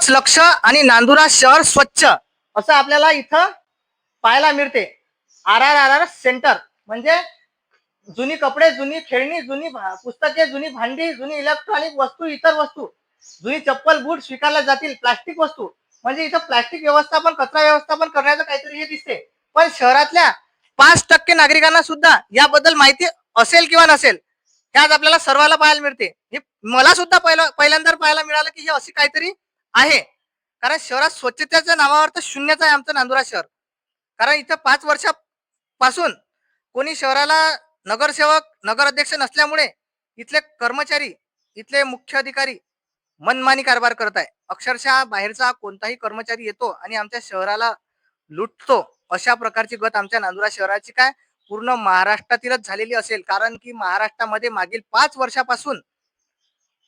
स्वच्छ लक्ष आणि नांदुरा शहर स्वच्छ असं आपल्याला इथं पाहायला मिळते. R R R R centre. म्हणजे जुनी कपडे जुनी खेळणी जुनी पुस्तके जुनी भांडी जुनी इलेक्ट्रॉनिक वस्तू इतर वस्तू. जुनी चप्पल बूट स्वीकारल्या जातील. प्लास्टिक वस्तू. म्हणजे इथं प्लास्टिक व्यवस्थापन कचरा व्यवस्थापन करण्याचं काहीतरी हे दिसते. पण शहरातल्या पाच टक्के नागरिकांना सुद्धा याबद्दल माहिती असेल किंवा नसेल हे आज आपल्याला सर्वाला पाहायला मिळते. हे मला सुद्धा पहिला पहिल्यांदा पाहायला मिळालं की हे अशी काहीतरी आहे. कारण शहरात स्वच्छतेच्या नावावर तर शून्यच आहे आमचं नांदुरा शहर. कारण इथं पाच वर्षापासून कोणी शहराला नगरसेवक नगर अध्यक्ष नसल्यामुळे इथले कर्मचारी इथले मुख्य अधिकारी मनमानी कारभार करत आहे. अक्षरशः बाहेरचा कोणताही कर्मचारी येतो आणि आमच्या शहराला लुटतो अशा प्रकारची गत आमच्या नांदुरा शहराची काय? पूर्ण महाराष्ट्रातीलच झालेली असेल. कारण की महाराष्ट्रामध्ये मागील पाच वर्षापासून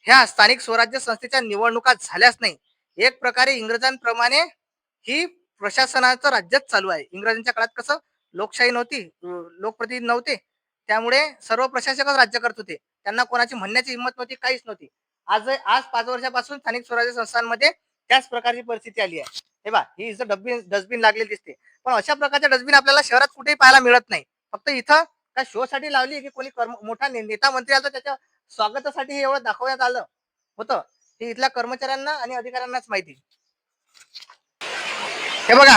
ह्या स्थानिक स्वराज्य संस्थेच्या निवडणुका झाल्याच नाही. एक प्रकारे इंग्रजांप्रमाणे ही प्रशासनाचं राज्यच चालू आहे. इंग्रजांच्या काळात कसं लोकशाही नव्हती लोकप्रतिनिधी नव्हते. त्यामुळे सर्व प्रशासकच राज्य करत होते. त्यांना कोणाची म्हणण्याची हिंमत नव्हती काहीच नव्हती. आज आज पाच वर्षापासून स्थानिक स्वराज्य संस्थांमध्ये त्याच प्रकारची परिस्थिती आली आहे. हे बा ही इथं डस्टबिन डस्टबिन लागलेली दिसते. पण अशा प्रकारचे डस्टबिन आपल्याला शहरात कुठेही पाहायला मिळत नाही. फक्त इथं काय शो साठी लावली की कोणी कर्म मोठा नेता मंत्री आला त्याच्या स्वागतासाठी हे एवढं दाखवण्यात आलं होतं. हे इथल्या कर्मचाऱ्यांना आणि अधिकाऱ्यांनाच माहिती. हे बघा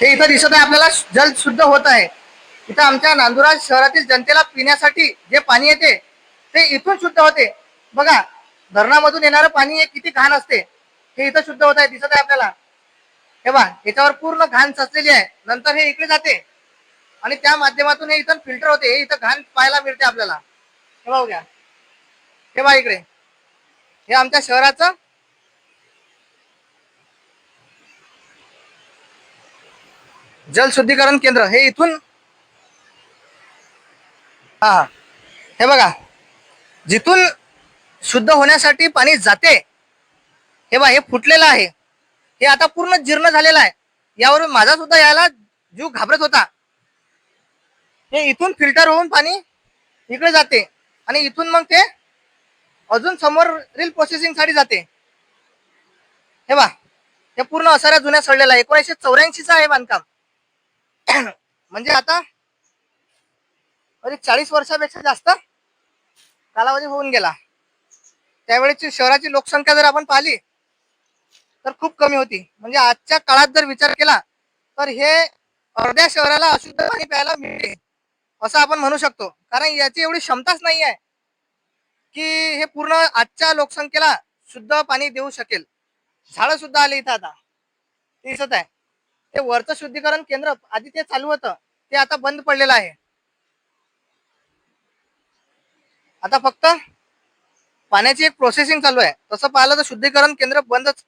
हे इथं दिसत आहे आपल्याला जल शुद्ध होत आहे. इथं आमच्या नांदुरा शहरातील जनतेला पिण्यासाठी जे पाणी येते ते इथून शुद्ध होते. बघा धरणामधून येणारं पाणी हे किती घाण असते. हे इथं शुद्ध होत आहे दिसत आहे आपल्याला. हे बघा याच्यावर पूर्ण घाण सचलेली आहे. नंतर हे इकडे जाते. आणि त्या माध्यमातून हे इथं फिल्टर होते. हे इथं घाण पाहायला मिळते आपल्याला. हे बघा घ्या हे बघा इकडे. हे आमच्या शहराचं? जल शुद्धीकरण केंद्र हे इथून? हा हा. हे बघा. जिथून शुद्ध होण्यासाठी पाणी जाते हे बघा हे फुटलेलं आहे. हे आता पूर्ण जीर्ण झालेलं आहे. यावरून माझा सुद्धा यायला जीव घाबरत होता. हे इथून फिल्टर होऊन पाणी इकडे जाते आणि इथून मग ते अजून समोरील प्रोसेसिंगसाठी जाते. हे बा हे पूर्ण असाऱ्या जुन्या सडलेला आहे. एकोणीसशे चौऱ्याऐंशीचा आहे बांधकाम. म्हणजे आता अरे चाळीस वर्षापेक्षा जास्त कालावधी होऊन गेला. त्यावेळेची शहराची लोकसंख्या जर आपण पाहिली तर खूप कमी होती. म्हणजे आजच्या काळात जर विचार केला तर हे अर्ध्या शहराला अशुद्ध पाणी प्यायला मिळते. असं आपण म्हणू शकतो. कारण याची एवढी क्षमताच नाही आहे की हे पूर्ण आजच्या लोकसंख्येला शुद्ध पाणी देऊ शकेल. झाडं सुद्धा आले इथं आता. ते दिसत आहे. ते वरचं शुद्धीकरण केंद्र आधी ते चालू होतं. ते आता बंद पडलेलं आहे. आता फक्त पाण्याची एक प्रोसेसिंग चालू आहे. तसं पाहिलं तर शुद्धीकरण केंद्र बंदच